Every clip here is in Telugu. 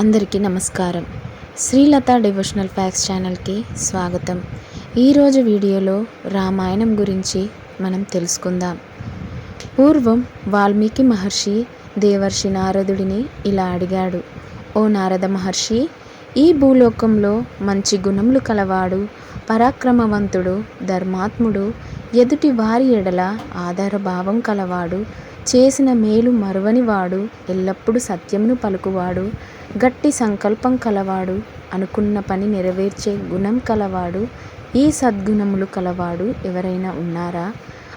అందరికీ నమస్కారం. శ్రీలత డివోషనల్ ఫ్యాక్స్ ఛానల్కి స్వాగతం. ఈరోజు వీడియోలో రామాయణం గురించి మనం తెలుసుకుందాం. పూర్వం వాల్మీకి మహర్షి దేవర్షి నారదుడిని ఇలా అడిగాడు. ఓ నారద మహర్షి ఈ భూలోకంలో మంచి గుణములు కలవాడు పరాక్రమవంతుడు ధర్మాత్ముడు ఎదుటి వారి ఎడల ఆధారభావం కలవాడు చేసిన మేలు మరువనివాడు ఎల్లప్పుడూ సత్యమును పలుకువాడు గట్టి సంకల్పం కలవాడు అనుకున్న పని నెరవేర్చే గుణం కలవాడు ఈ సద్గుణములు కలవాడు ఎవరైనా ఉన్నారా?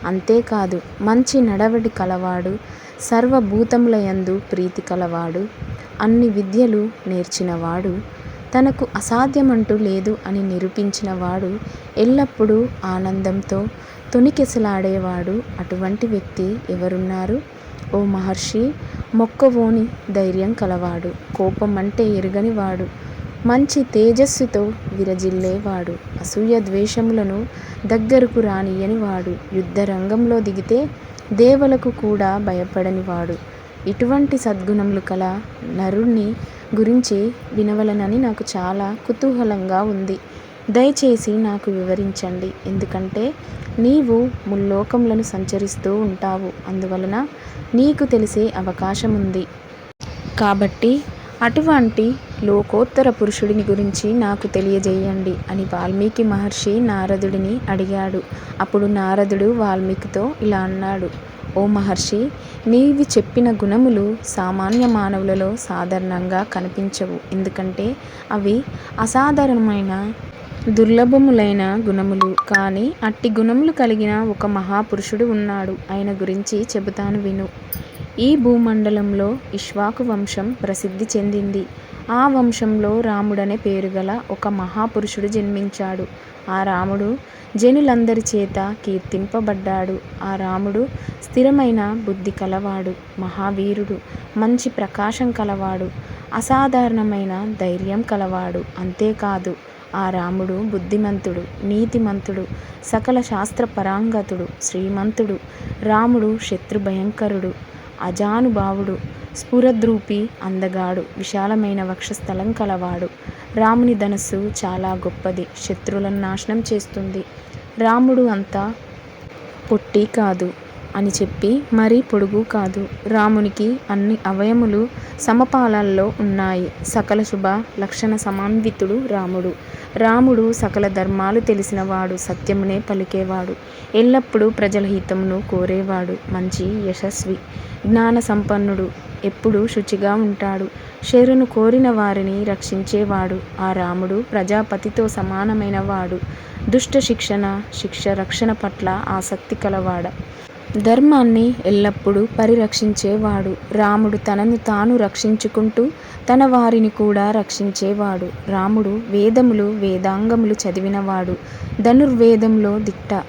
అంతేకాదు మంచి నడవడి కలవాడు సర్వభూతములయందు ప్రీతి కలవాడు అన్ని విద్యలు నేర్చినవాడు తనకు అసాధ్యమంటూ లేదు అని నిరూపించినవాడు ఎల్లప్పుడూ ఆనందంతో తొణికెసలాడేవాడు అటువంటి వ్యక్తి ఎవరున్నారు? ఓ మహర్షి మొక్కవోని ధైర్యం కలవాడు కోపం అంటే ఎరుగనివాడు మంచి తేజస్సుతో విరజిల్లేవాడు అసూయ ద్వేషములను దగ్గరకు రానియనివాడు యుద్ధ రంగంలో దిగితే దేవలకు కూడా భయపడనివాడు. ఇటువంటి సద్గుణములు కల నరుణ్ణి గురించి వినవలనని నాకు చాలా కుతూహలంగా ఉంది. దయచేసి నాకు వివరించండి. ఎందుకంటే నీవు ముల్లోకములను సంచరిస్తూ ఉంటావు. అందువలన నీకు తెలిసే అవకాశం ఉంది కాబట్టి అటువంటి లోకోత్తర పురుషుడిని గురించి నాకు తెలియజేయండి అని వాల్మీకి మహర్షి నారదుడిని అడిగాడు. అప్పుడు నారదుడు వాల్మీకితో ఇలా అన్నాడు. ఓ మహర్షి నీవి చెప్పిన గుణములు సామాన్య మానవులలో సాధారణంగా కనిపించవు. ఎందుకంటే అవి అసాధారణమైన దుర్లభములైన గుణములు కానీ అట్టి గుణములు కలిగిన ఒక మహాపురుషుడు ఉన్నాడు. ఆయన గురించి చెబుతాను విను. ఈ భూమండలంలో ఇష్వాకు వంశం ప్రసిద్ధి చెందింది. ఆ వంశంలో రాముడనే పేరుగల ఒక మహాపురుషుడు జన్మించాడు. ఆ రాముడు జనులందరి చేత కీర్తింపబడ్డాడు. ఆ రాముడు స్థిరమైన బుద్ధి కలవాడు మహావీరుడు మంచి ప్రకాశం కలవాడు అసాధారణమైన ధైర్యం కలవాడు. అంతేకాదు ఆ రాముడు బుద్ధిమంతుడు నీతిమంతుడు సకల శాస్త్ర పరాంగతుడు శ్రీమంతుడు రాముడు శత్రు భయంకరుడు అజానుభావుడు స్ఫురద్రూపి అందగాడు విశాలమైన వక్షస్థలం కలవాడు. రాముని ధనస్సు చాలా గొప్పది శత్రువులను నాశనం చేస్తుంది. రాముడు అంతా పొట్టి కాదు. అని చెప్పి మరీ పొడుగు కాదు. రామునికి అన్ని అవయములు సమపాలల్లో ఉన్నాయి. సకల శుభ లక్షణ సమాన్వితుడు రాముడు. రాముడు సకల ధర్మాలు తెలిసినవాడు సత్యమునే పలికేవాడు. ఎల్లప్పుడూ ప్రజల హితమును కోరేవాడు మంచి యశస్వి జ్ఞాన సంపన్నుడు ఎప్పుడూ శుచిగా ఉంటాడు. శరును కోరిన వారిని రక్షించేవాడు ఆ రాముడు ప్రజాపతితో సమానమైన వాడు దుష్ట శిక్షణ శిక్ష రక్షణ పట్ల ఆసక్తి కలవాడ. ధర్మాన్ని ఎల్లప్పుడూ పరిరక్షించేవాడు. రాముడు తనను తాను రక్షించుకుంటూ తన వారిని కూడా రక్షించేవాడు. రాముడు వేదములు వేదాంగములు చదివినవాడు. ధనుర్వేదంలో దిట్ట.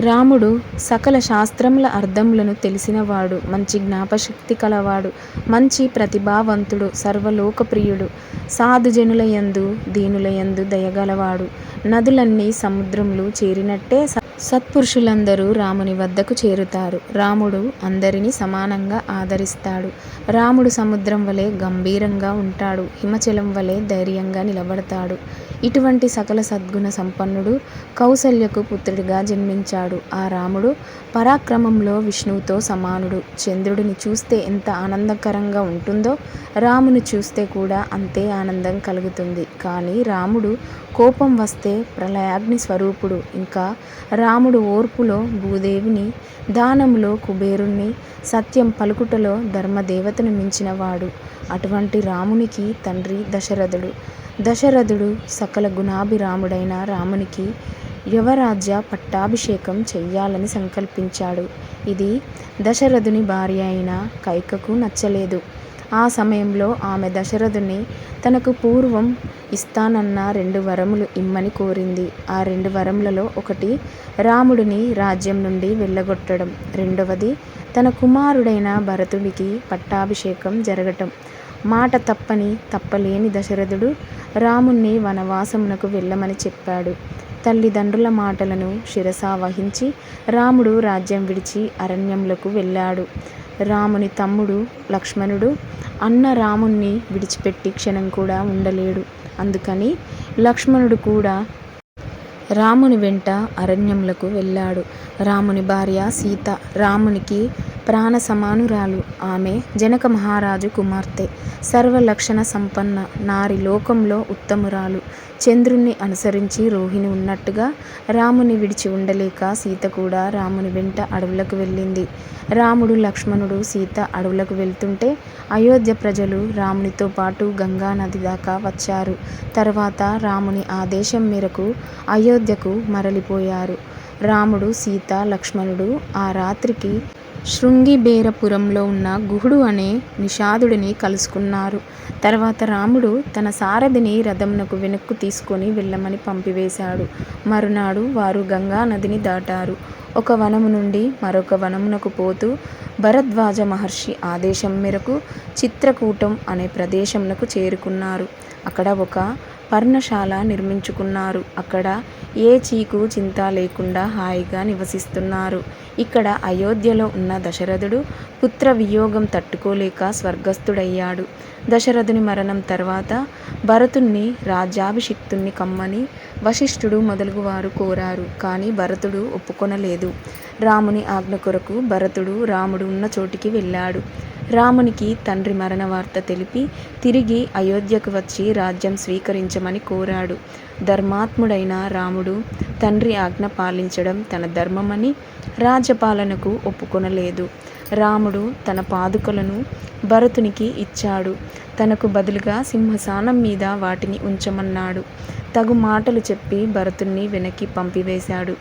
రాముడు సకల శాస్త్రముల అర్థములను తెలిసినవాడు. మంచి జ్ఞాపశక్తి కలవాడు. మంచి ప్రతిభావంతుడు సర్వలోకప్రియుడు. సాధుజనులయందు దీనులయందు దయగలవాడు. నదులన్నీ సముద్రములు చేరినట్టే సత్పురుషులందరూ రాముని వద్దకు చేరుతారు. రాముడు అందరినీ సమానంగా ఆదరిస్తాడు. రాముడు సముద్రం వలె గంభీరంగా ఉంటాడు. హిమచలం వలె ధైర్యంగా నిలబడతాడు. ఇటువంటి సకల సద్గుణ సంపన్నుడు కౌసల్యకు పుత్రుడిగా జన్మించాడు. ఆ రాముడు పరాక్రమంలో విష్ణువుతో సమానుడు. చంద్రుడిని చూస్తే ఎంత ఆనందకరంగా ఉంటుందో రాముని చూస్తే కూడా అంతే ఆనందం కలుగుతుంది. కానీ రాముడు కోపం వస్తే ప్రళయాగ్ని స్వరూపుడు. ఇంకా రాముడు ఓర్పులో భూదేవిని దానంలో కుబేరుణ్ణి సత్యం పలుకుటలో ధర్మదేవతను మించినవాడు. అటువంటి రామునికి తండ్రి దశరథుడు. దశరథుడు సకల గుణాభిరాముడైన రామునికి యువరాజ్య పట్టాభిషేకం చెయ్యాలని సంకల్పించాడు. ఇది దశరథుని భార్య అయిన కైకకు నచ్చలేదు. ఆ సమయంలో ఆమె దశరథుని తనకు పూర్వం ఇస్తానన్న రెండు వరములు ఇమ్మని కోరింది. ఆ రెండు వరములలో ఒకటి రాముడిని రాజ్యం నుండి వెళ్ళగొట్టడం రెండవది తన కుమారుడైన భరతుడికి పట్టాభిషేకం జరగటం. మాట తప్పని తప్పలేని దశరథుడు రాముణ్ణి వనవాసమునకు వెళ్ళమని చెప్పాడు. తల్లిదండ్రుల మాటలను శిరసా వహించి రాముడు రాజ్యం విడిచి అరణ్యములకు వెళ్ళాడు. రాముని తమ్ముడు లక్ష్మణుడు అన్న రాముణ్ణి విడిచిపెట్టి క్షణం కూడా ఉండలేడు. అందుకని లక్ష్మణుడు కూడా రాముని వెంట అరణ్యములకు వెళ్ళాడు. రాముని భార్య సీత రామునికి ప్రాణ సమానురాలు. ఆమె జనక మహారాజు కుమార్తె. సర్వలక్షణ సంపన్న నారి లోకంలో ఉత్తమురాలు. చంద్రుణ్ణి అనుసరించి రోహిణి ఉన్నట్టుగా రాముని విడిచి ఉండలేక సీత కూడా రాముని వెంట అడవులకు వెళ్ళింది. రాముడు లక్ష్మణుడు సీత అడవులకు వెళ్తుంటే అయోధ్య ప్రజలు రామునితో పాటు గంగా నది దాకా వచ్చారు. తర్వాత రాముని ఆదేశం మేరకు అయోధ్యకు మరలిపోయారు. రాముడు సీత లక్ష్మణుడు ఆ రాత్రికి శృంగిబేరపురంలో ఉన్న గుహుడు అనే నిషాదుడిని కలుసుకున్నారు. తర్వాత రాముడు తన సారథిని రథమునకు వెనక్కు తీసుకొని వెళ్ళమని పంపివేశాడు. మరునాడు వారు గంగా నదిని దాటారు. ఒక వనము నుండి మరొక వనమునకు పోతూ భరద్వాజ మహర్షి ఆదేశం మేరకు చిత్రకూటం అనే ప్రదేశమునకు చేరుకున్నారు. అక్కడ ఒక పర్ణశాల నిర్మించుకున్నారు. అక్కడ ఏ చీకు చింత లేకుండా హాయిగా నివసిస్తున్నారు. ఇక్కడ అయోధ్యలో ఉన్న దశరథుడు పుత్ర వియోగం తట్టుకోలేక స్వర్గస్థుడయ్యాడు. దశరథుని మరణం తర్వాత భరతుణ్ణి రాజ్యాభిషిక్తుణ్ణి కమ్మని వశిష్ఠుడు మొదలుగువారు కోరారు. కానీ భరతుడు ఒప్పుకొనలేదు. రాముని ఆజ్ఞ కొరకు భరతుడు రాముడు ఉన్న చోటికి వెళ్ళాడు. రామునికి తండ్రి మరణ వార్త తెలిపి తిరిగి అయోధ్యకు వచ్చి రాజ్యం స్వీకరించమని కోరాడు. ధర్మాత్ముడైన రాముడు తండ్రి ఆజ్ఞ పాలించడం తన ధర్మమని రాజ్యపాలనకు ఒప్పుకొనలేదు. రాముడు తన పాదుకలను భరతునికి ఇచ్చాడు. తనకు బదులుగా సింహసానం మీద వాటిని ఉంచమన్నాడు. తగు మాటలు చెప్పి భరతుణ్ణి వెనక్కి పంపివేశాడు.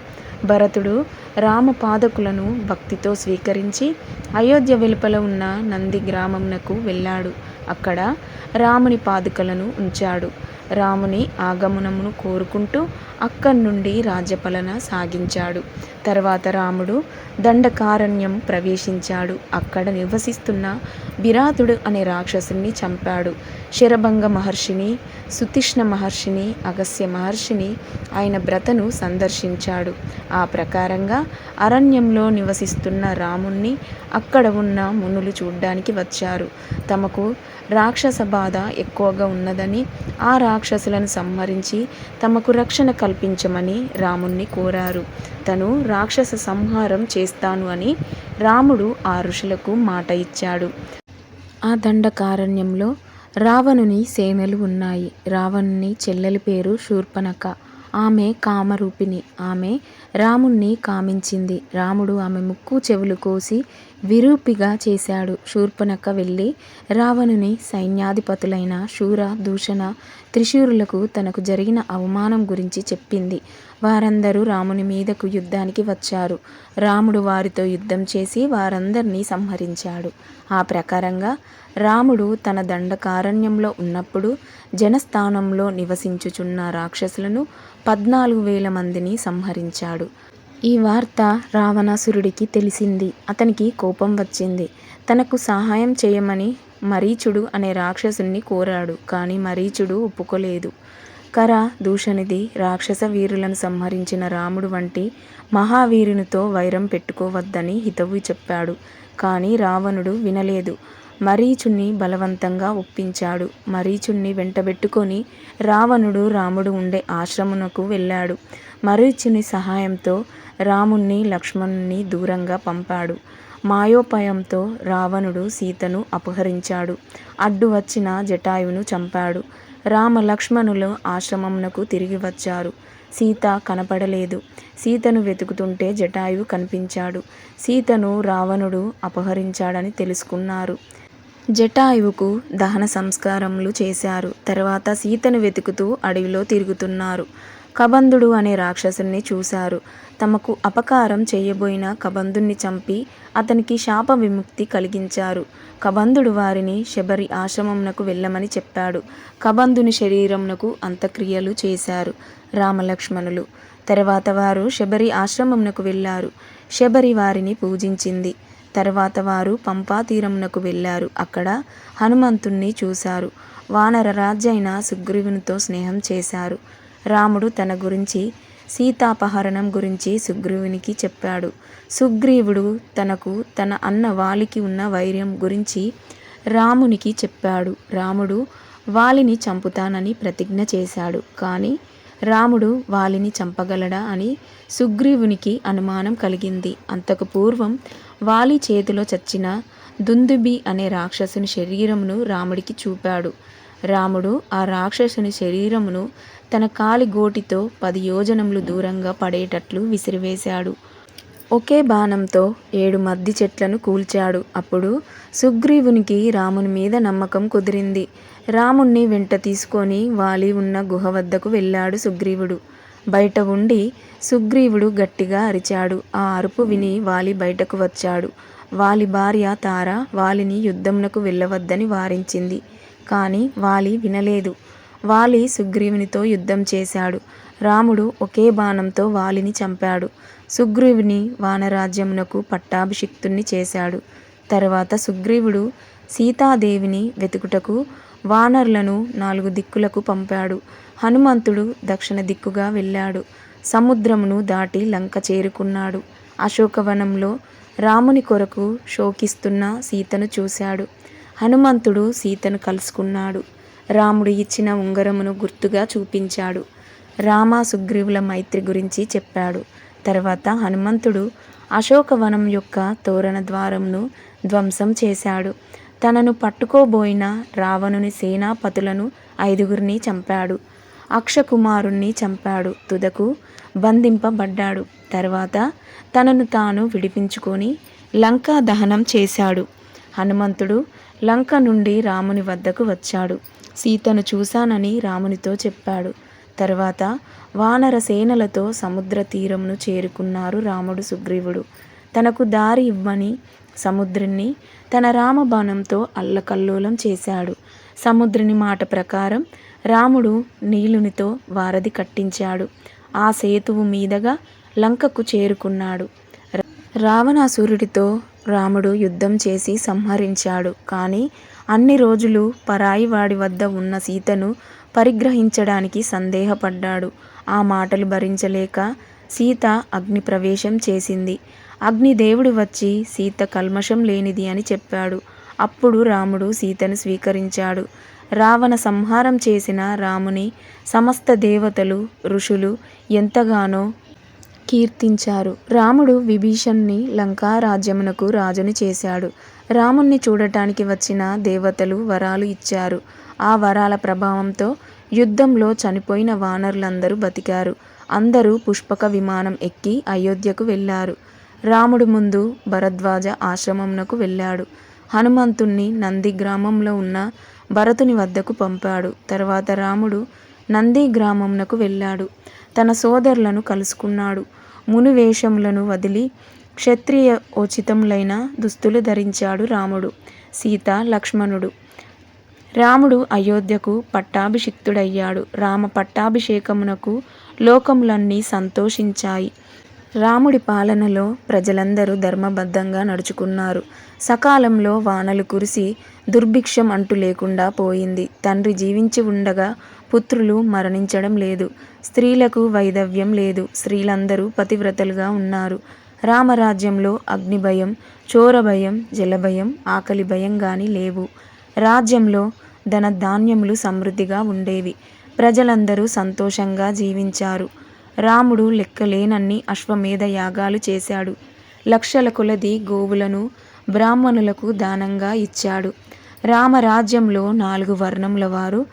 భరతుడు రామ పాదకులను భక్తితో స్వీకరించి అయోధ్య వెలుపల ఉన్న నంది గ్రామంనకు వెళ్ళాడు. అక్కడ రాముని పాదుకలను ఉంచాడు. రాముని ఆగమనమును కోరుకుంటూ అక్కడి నుండి రాజ్యపాలన సాగించాడు. తర్వాత రాముడు దండకారణ్యం ప్రవేశించాడు. అక్కడ నివసిస్తున్న విరాతుడు అనే రాక్షసుని చంపాడు. శరభంగ మహర్షిని సుతిష్ణ మహర్షిని అగస్య మహర్షిని ఆయన బ్రతను సందర్శించాడు. ఆ ప్రకారంగా అరణ్యంలో నివసిస్తున్న రాముణ్ణి అక్కడ ఉన్న మునులు చూడ్డానికి వచ్చారు. తమకు రాక్షస బాధ ఎక్కువగా ఉన్నదని ఆ రాక్షసులను సంహరించి తమకు రక్షణ కల్పించమని రాముణ్ణి కోరారు. తను రాక్షస సంహారం చేస్తాను అని రాముడు ఆ ఋషులకు మాట ఇచ్చాడు. ఆ దండకారణ్యంలో రావణుని సేనలు ఉన్నాయి. రావణుని చెల్లెలి పేరు శూర్పణఖ ఆమె కామరూపిణి. ఆమె రాముణ్ణి కామించింది. రాముడు ఆమె ముక్కు చెవులు కోసి విరూపిగా చేశాడు. శూర్పణఖ వెళ్ళి రావణుని సైన్యాధిపతులైన శూర దూషణ త్రిశూరులకు తనకు జరిగిన అవమానం గురించి చెప్పింది. వారందరూ రాముని మీదకు యుద్ధానికి వచ్చారు. రాముడు వారితో యుద్ధం చేసి వారందరినీ సంహరించాడు. ఆ ప్రకారంగా రాముడు తన దండకారణ్యంలో ఉన్నప్పుడు జనస్థానంలో నివసించుచున్న రాక్షసులను పద్నాలుగు వేల మందిని సంహరించాడు. ఈ వార్త రావణాసురుడికి తెలిసింది. అతనికి కోపం వచ్చింది. తనకు సహాయం చేయమని మరీచుడు అనే రాక్షసుని కోరాడు. కానీ మరీచుడు ఒప్పుకోలేదు. కర దూషణిది రాక్షస వీరులను సంహరించిన రాముడు వంటి మహావీరునితో వైరం పెట్టుకోవద్దని హితవు చెప్పాడు. కానీ రావణుడు వినలేదు. మరీచుణ్ణి బలవంతంగా ఒప్పించాడు. మరీచుణ్ణి వెంటబెట్టుకొని రావణుడు రాముడు ఉండే ఆశ్రమునకు వెళ్ళాడు. మరీచుని సహాయంతో రాముణ్ణి లక్ష్మణుణ్ణి దూరంగా పంపాడు. మాయోపాయంతో రావణుడు సీతను అపహరించాడు. అడ్డు వచ్చిన జటాయువును చంపాడు. రామ లక్ష్మణులు ఆశ్రమమునకు తిరిగి వచ్చారు. సీత కనపడలేదు. సీతను వెతుకుతుంటే జటాయువు కనిపించాడు. సీతను రావణుడు అపహరించాడని తెలుసుకున్నారు. జటాయువుకు దహన సంస్కారములు చేశారు. తర్వాత సీతను వెతుకుతూ అడవిలో తిరుగుతున్నారు. కబంధుడు అనే రాక్షసుని చూశారు. తమకు అపకారం చేయబోయిన కబంధుణ్ణి చంపి అతనికి శాప విముక్తి కలిగించారు. కబంధుడు వారిని శబరి ఆశ్రమంనకు వెళ్ళమని చెప్పాడు. కబంధుని శరీరంనకు అంత్యక్రియలు చేశారు రామలక్ష్మణులు. తర్వాత వారు శబరి ఆశ్రమంనకు వెళ్ళారు. శబరి వారిని పూజించింది. తర్వాత వారు పంపాతీరంనకు వెళ్ళారు. అక్కడ హనుమంతుణ్ణి చూశారు. వానర రాజైన సుగ్రీవునితో స్నేహం చేశారు. రాముడు తన గురించి సీతాపహరణం గురించి సుగ్రీవునికి చెప్పాడు. సుగ్రీవుడు తనకు తన అన్న వాలికి ఉన్న వైర్యం గురించి రామునికి చెప్పాడు. రాముడు వాలిని చంపుతానని ప్రతిజ్ఞ చేశాడు. కానీ రాముడు వాలిని చంపగలడా అని సుగ్రీవునికి అనుమానం కలిగింది. అంతకు పూర్వం వాలి చేతిలో చచ్చిన దుందుబి అనే రాక్షసుని శరీరమును రాముడికి చూపాడు. రాముడు ఆ రాక్షసుని శరీరమును తన కాలి గోటితో పది యోజనములు దూరంగా పడేటట్లు విసిరివేశాడు. ఒకే బాణంతో ఏడు మద్ది చెట్లను కూల్చాడు. అప్పుడు సుగ్రీవునికి రాముని మీద నమ్మకం కుదిరింది. రాముణ్ణి వెంట తీసుకొని వాలి ఉన్న గుహ వద్దకు వెళ్ళాడు సుగ్రీవుడు. బయట ఉండి సుగ్రీవుడు గట్టిగా అరిచాడు. ఆ అరుపు విని వాలి బయటకు వచ్చాడు. వాలి భార్య తార వాలిని యుద్ధమునకు వెళ్ళవద్దని వారించింది. కానీ వాలి వినలేదు. వాలి సుగ్రీవునితో యుద్ధం చేశాడు. రాముడు ఒకే బాణంతో వాలిని చంపాడు. సుగ్రీవుని వానరాజ్యమునకు పట్టాభిషిక్తుణ్ణి చేశాడు. తర్వాత సుగ్రీవుడు సీతాదేవిని వెతుకుటకు వానరులను నాలుగు దిక్కులకు పంపాడు. హనుమంతుడు దక్షిణ దిక్కుగా వెళ్ళాడు. సముద్రమును దాటి లంక చేరుకున్నాడు. అశోకవనంలో రాముని కొరకు శోకిస్తున్న సీతను చూశాడు. హనుమంతుడు సీతను కలుసుకున్నాడు. రాముడు ఇచ్చిన ఉంగరమును గుర్తుగా చూపించాడు. రామ సుగ్రీవుల మైత్రి గురించి చెప్పాడు. తర్వాత హనుమంతుడు అశోకవనం యొక్క తోరణ ద్వారమును ధ్వంసం చేశాడు. తనను పట్టుకోబోయిన రావణుని సేనాపతులను ఐదుగురిని చంపాడు. అక్షకుమారుణ్ణి చంపాడు. తుదకు బంధింపబడ్డాడు. తర్వాత తనను తాను విడిపించుకొని లంకా దహనం చేశాడు. హనుమంతుడు లంక నుండి రాముని వద్దకు వచ్చాడు. సీతను చూశానని రామునితో చెప్పాడు. తర్వాత వానర సేనలతో సముద్ర తీరంను చేరుకున్నారు రాముడు సుగ్రీవుడు. తనకు దారి ఇవ్వని సముద్రుణ్ణి తన రామబాణంతో అల్లకల్లోలం చేశాడు. సముద్రుని మాట ప్రకారం రాముడు నీలునితో వారధి కట్టించాడు. ఆ సేతువు మీదుగా లంకకు చేరుకున్నాడు. రావణాసురుడితో రాముడు యుద్ధం చేసి సంహరించాడు. కానీ అన్ని రోజులు పరాయి వాడి వద్ద ఉన్న సీతను పరిగ్రహించడానికి సందేహపడ్డాడు. ఆ మాటలు భరించలేక సీత అగ్ని ప్రవేశం చేసింది. అగ్నిదేవుడు వచ్చి సీత కల్మషం లేనిది అని చెప్పాడు. అప్పుడు రాముడు సీతను స్వీకరించాడు. రావణ సంహారం చేసిన రాముని సమస్త దేవతలు, ఋషులు ఎంతగానో కీర్తించారు. రాముడు విభీషణ్ణి లంకారాజ్యమునకు రాజుని చేశాడు. రాముణ్ణి చూడటానికి వచ్చిన దేవతలు వరాలు ఇచ్చారు. ఆ వరాల ప్రభావంతో యుద్ధంలో చనిపోయిన వానరులందరూ బతికారు. అందరూ పుష్పక విమానం ఎక్కి అయోధ్యకు వెళ్ళారు. రాముడు ముందు భరద్వాజ ఆశ్రమంనకు వెళ్ళాడు. హనుమంతుణ్ణి నంది గ్రామంలో ఉన్న భరతుని వద్దకు పంపాడు. తర్వాత రాముడు నంది గ్రామంనకు వెళ్ళాడు. తన సోదరులను కలుసుకున్నాడు. ముని వేషములను వదిలి క్షత్రియ ఉచితములైన దుస్తులు ధరించాడు రాముడు, సీత, లక్ష్మణుడు. రాముడు అయోధ్యకు పట్టాభిషిక్తుడయ్యాడు. రామ పట్టాభిషేకమునకు లోకములన్నీ సంతోషించాయి. రాముడి పాలనలో ప్రజలందరూ ధర్మబద్ధంగా నడుచుకున్నారు. సకాలంలో వానలు కురిసి దుర్భిక్షం అంటూ లేకుండా పోయింది. తండ్రి జీవించి ఉండగా పుత్రులు మరణించడం లేదు. స్త్రీలకు వైధవ్యం లేదు. స్త్రీలందరూ పతివ్రతలుగా ఉన్నారు. రామరాజ్యంలో అగ్నిభయం, చోరభయం, జలభయం, ఆకలి భయం కానీ లేవు. రాజ్యంలో ధన ధాన్యములు సమృద్ధిగా ఉండేవి ప్రజలందరూ సంతోషంగా జీవించారు. రాముడు లెక్కలేనన్ని అశ్వమేధ యాగాలు చేశాడు. లక్షల కొలది గోవులను బ్రాహ్మణులకు దానంగా ఇచ్చాడు. రామరాజ్యంలో నాలుగు వర్ణములవారు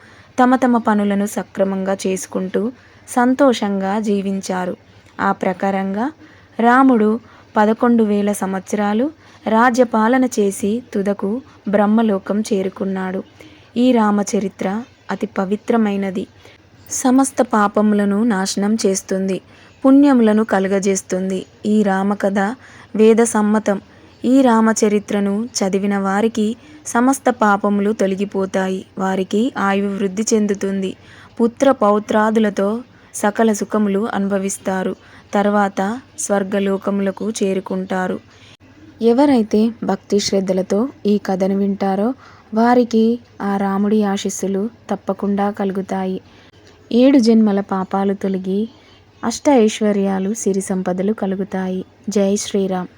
తమ తమ పనులను సక్రమంగా చేసుకుంటూ సంతోషంగా జీవించారు. ఆ ప్రకారంగా రాముడు పదకొండు వేల సంవత్సరాలు రాజ్యపాలన చేసి తుదకు బ్రహ్మలోకం చేరుకున్నాడు. ఈ రామచరిత్ర అతి పవిత్రమైనది. సమస్త పాపములను నాశనం చేస్తుంది. పుణ్యములను కలుగజేస్తుంది. ఈ రామకథ వేద సమ్మతం ఈ రామచరిత్రను చదివిన వారికి సమస్త పాపములు తొలగిపోతాయి. వారికి ఆయువు వృద్ధి చెందుతుంది. పుత్ర పౌత్రాదులతో సకల సుఖములు అనుభవిస్తారు. తర్వాత స్వర్గలోకములకు చేరుకుంటారు. ఎవరైతే భక్తి శ్రద్ధలతో ఈ కథను వింటారో వారికి ఆ రాముడి ఆశీస్సులు తప్పకుండా కలుగుతాయి. ఏడు జన్మల పాపాలు తొలగి అష్ట ఐశ్వర్యాలు సిరి సంపదలు కలుగుతాయి జై శ్రీరామ్